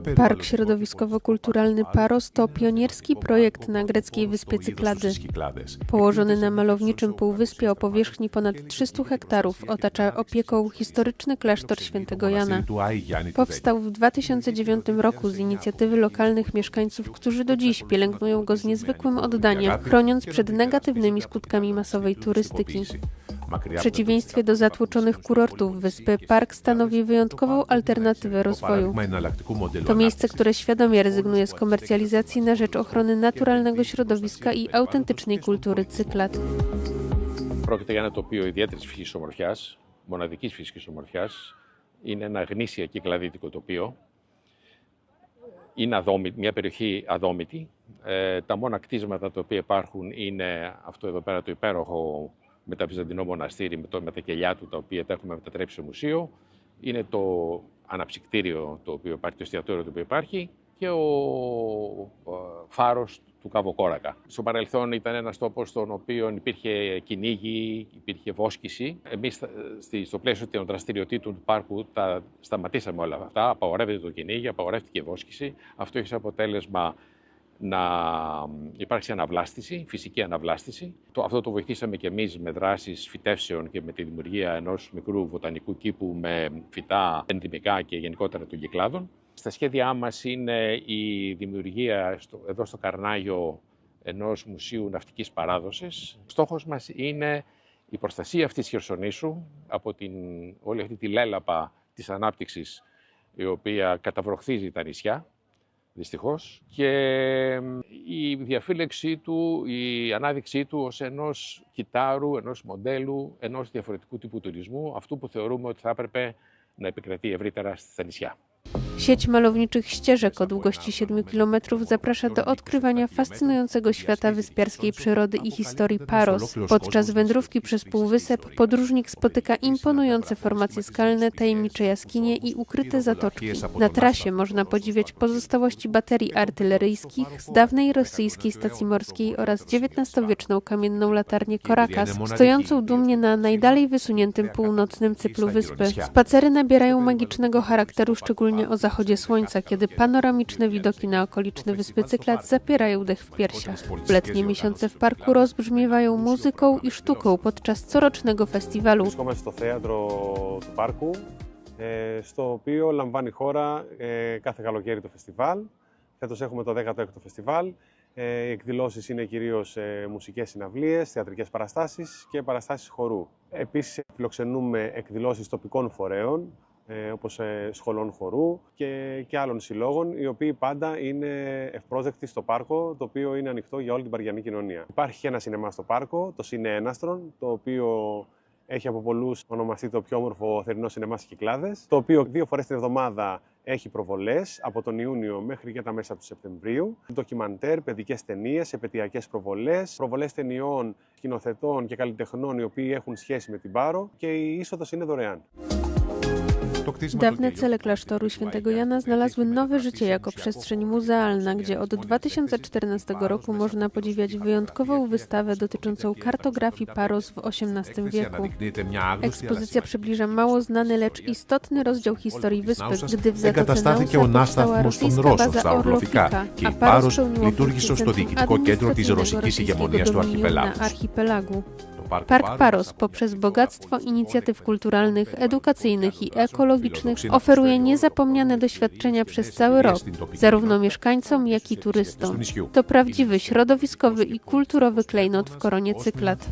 Park Środowiskowo-Kulturalny Paros to pionierski projekt na greckiej wyspie Cyklady. Położony na malowniczym półwyspie o powierzchni ponad 300 hektarów otacza opieką historyczny klasztor świętego Jana. Powstał w 2009 roku z inicjatywy lokalnych mieszkańców, którzy do dziś pielęgnują go z niezwykłym oddaniem, chroniąc przed negatywnymi skutkami masowej turystyki. W przeciwieństwie do zatłoczonych kurortów wyspy, park stanowi wyjątkową alternatywę rozwoju. To miejsce, które świadomie rezygnuje z komercjalizacji na rzecz ochrony naturalnego środowiska i autentycznej kultury cyklad. Πρόκειται για ένα τοπίο ιδιαίτερη φυσική ομορφιά, μοναδική φυσική ομορφιά. Είναι ένα γνήσια κυκλαδίτικο τοπίο. Είναι αδόμη, μια περιοχή αδόμητη. Ε, τα μόνα κτίσματα τα οποία υπάρχουν είναι αυτό εδώ πέρα το υπέροχο μεταβυζαντινό μοναστήρι με, το, με τα κελιά του τα οποία τα έχουμε μετατρέψει σε μουσείο. Είναι το αναψυκτήριο το οποίο υπάρχει, το εστιατόριο το οποίο υπάρχει και ο φάρος του Καβοκόρακα. Στο παρελθόν ήταν ένας τόπος στον οποίο υπήρχε κυνήγι, υπήρχε βόσκηση. Εμείς στο πλαίσιο των δραστηριοτήτων του πάρκου τα σταματήσαμε όλα αυτά. Απαγορεύεται το κυνήγι, απαγορεύτηκε η βόσκηση. Αυτό έχει σαν αποτέλεσμα να υπάρξει αναβλάστηση, φυσική αναβλάστηση. Το, αυτό το βοηθήσαμε και εμείς με δράσεις φυτεύσεων και με τη δημιουργία ενός μικρού βοτανικού κήπου με φυτά ενδυμικά και γενικότερα των κυκλάδων. Στα σχέδιά μας είναι η δημιουργία στο, εδώ στο Καρνάγιο ενός μουσείου ναυτικής παράδοσης. Στόχος μας είναι η προστασία αυτής της χερσονήσου από την, όλη αυτή τη λέλαπα της ανάπτυξης η οποία καταβροχθίζει τα νησιά δυστυχώς και η διαφύλαξή του, η ανάδειξή του ως ενός κιτάρου, ενός μοντέλου, ενός διαφορετικού τύπου τουρισμού, αυτού που θεωρούμε ότι θα έπρεπε να επικρατεί ευρύτερα στα νησιά. Sieć malowniczych ścieżek o długości 7 km zaprasza do odkrywania fascynującego świata wyspiarskiej przyrody i historii Paros. Podczas wędrówki przez półwysep podróżnik spotyka imponujące formacje skalne, tajemnicze jaskinie i ukryte zatoczki. Na trasie można podziwiać pozostałości baterii artyleryjskich z dawnej rosyjskiej stacji morskiej oraz XIX-wieczną kamienną latarnię Korakas, stojącą dumnie na najdalej wysuniętym północnym cyplu wyspy. Spacery nabierają magicznego charakteru, szczególnie o zachodzie słońca, kiedy panoramiczne widoki na okoliczne wyspy Cyklad zapierają dech w piersiach. W letnie miesiące w parku rozbrzmiewają muzyką i sztuką podczas corocznego festiwalu. Βρισκόμαστε στο θέατρο του πάρκου, ε, στο οποίο λαμβάνει χώρα ε, κάθε καλοκαίρι το φεστιβάλ. Φέτος έχουμε το 16ο φεστιβάλ. Ε, οι εκδηλώσεις είναι κυρίως ε, μουσικές συναυλίες, θεατρικές παραστάσεις και παραστάσεις χορού. Επίσης φιλοξενούμε εκδηλώσεις τοπικών φορέων, ε, όπως ε, σχολών χορού και, και άλλων συλλόγων, οι οποίοι πάντα είναι ευπρόσδεκτοι στο πάρκο, το οποίο είναι ανοιχτό για όλη την παριανή κοινωνία. Υπάρχει και ένα σινεμά στο πάρκο, το Σινέ Έναστρον, το οποίο έχει από πολλούς ονομαστεί το πιο όμορφο θερινό σινεμά στις Κυκλάδες, το οποίο δύο φορές την εβδομάδα έχει προβολές από τον Ιούνιο μέχρι και τα μέσα του Σεπτεμβρίου. Ντοκιμαντέρ, παιδικές ταινίες, επαιτειακές προβολές, προβολές ταινιών, σκηνοθετών και καλλιτεχνών οι οποίοι έχουν σχέση με την Πάρο και η είσοδος είναι δωρεάν. Dawne cele klasztoru świętego Jana znalazły nowe życie jako przestrzeń muzealna, gdzie od 2014 roku można podziwiać wyjątkową wystawę dotyczącą kartografii Paros w XVIII wieku. Ekspozycja przybliża mało znany, lecz istotny rozdział historii wyspy, gdy w Zatoce Nausa powstała rosyjska baza Orlofika, a Paros pełniło funkcję centrum administracyjnego rosyjskiego dominium na archipelagu. Park Paros poprzez bogactwo inicjatyw kulturalnych, edukacyjnych i ekologicznych oferuje niezapomniane doświadczenia przez cały rok, zarówno mieszkańcom, jak i turystom. To prawdziwy środowiskowy i kulturowy klejnot w koronie cyklat.